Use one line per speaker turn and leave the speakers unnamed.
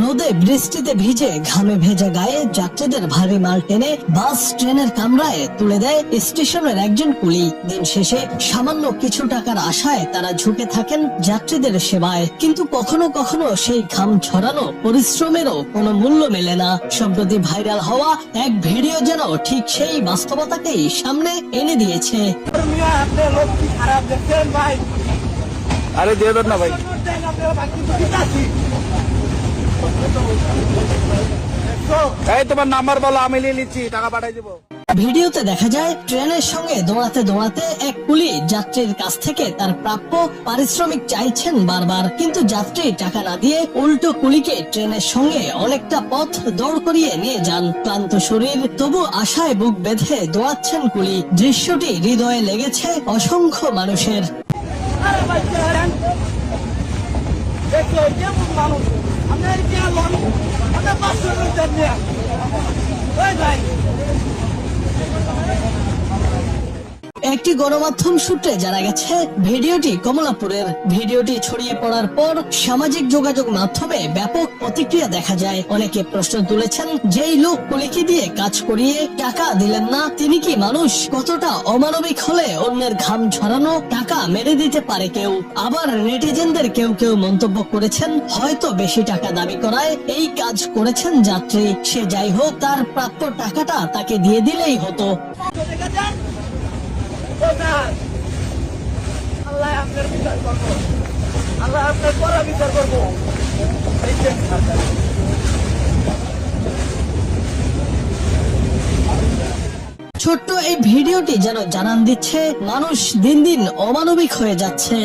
রোদে বৃষ্টিতে ভিজে ঘামে ভেজা গায়ে যাত্রীদের ভারী মাল টেনে বাস, ট্রেনের কামরায় তুলে দেয় স্টেশনের একজন কুলি। দিন শেষে সামান্য কিছু টাকার আশায় তারা ঝুঁকে থাকেন যাত্রীদের সেবায়। কিন্তু কখনো কখনো সেই ঘাম ছড়ানো পরিশ্রমেরও কোনো মূল্য মেলে না। সম্প্রতি ভাইরাল হওয়া এক ভিডিও যেন ঠিক সেই বাস্তবতাকেই সামনে এনে দিয়েছে।
আরে দিয়ে দেন না ভাই
দেন আপনারা বাকি তো ঠিক আছি দেখছ?
এই তোমার নাম্বার বলো আমি নিয়ে নিচ্ছি টাকা পাঠাই দিব।
ভিডিওতে দেখা যায় ট্রেনের সঙ্গে দৌড়াতে দৌড়াতে এক কুলি যাত্রীর কাছ থেকে তার প্রাপ্য পারিশ্রমিক চাইছেন বারবার। কিন্তু যাত্রী টাকা না দিয়ে উল্টো কুলিকে ট্রেনের সঙ্গে অনেকটা পথ দৌড় করিয়ে নিয়ে যান। ক্লান্ত শরীর তবু আশায় বুক বেঁধে দৌড়াচ্ছেন কুলি। দৃশ্যটি হৃদয়ে লেগেছে অসংখ্য মানুষের।
মানুষ আপনার কি আলন আপনার পাঁচশো মিটার নিয়ে ওই ভাই
একটি গণমাধ্যম সূত্রে জানা গেছে, ভিডিওটি কমলাপুরের। ভিডিওটি ছড়িয়ে পড়ার পর সামাজিক যোগাযোগ মাধ্যমে ব্যাপক প্রতিক্রিয়া দেখা যায়। অনেকে প্রশ্ন তুলেছেন, যেই লোক কুলিকি দিয়ে কাজ করিয়ে টাকা দিলেন না, তিনি কি মানুষ? কতটা অমানবিক হলে অন্যের ঘাম ঝরানো টাকা মেরে দিতে পারে কেউ? আবার নেটিজেনদের কেউ কেউ মন্তব্য করেছেন, হয়তো বেশি টাকা দাবি করায় এই কাজ করেছেন যাত্রী। সে যাই হোক, তার প্রাপ্য টাকাটা তাকে দিয়ে দিলেই হতো।
আল্লাহ আপনার বিচার করব। আল্লাহ আপনার পরা বিচার করব।
ছোট্ট এই ভিডিওটি যেন জানান দিচ্ছে, মানুষ দিন দিন অমানবিক হয়ে যাচ্ছে।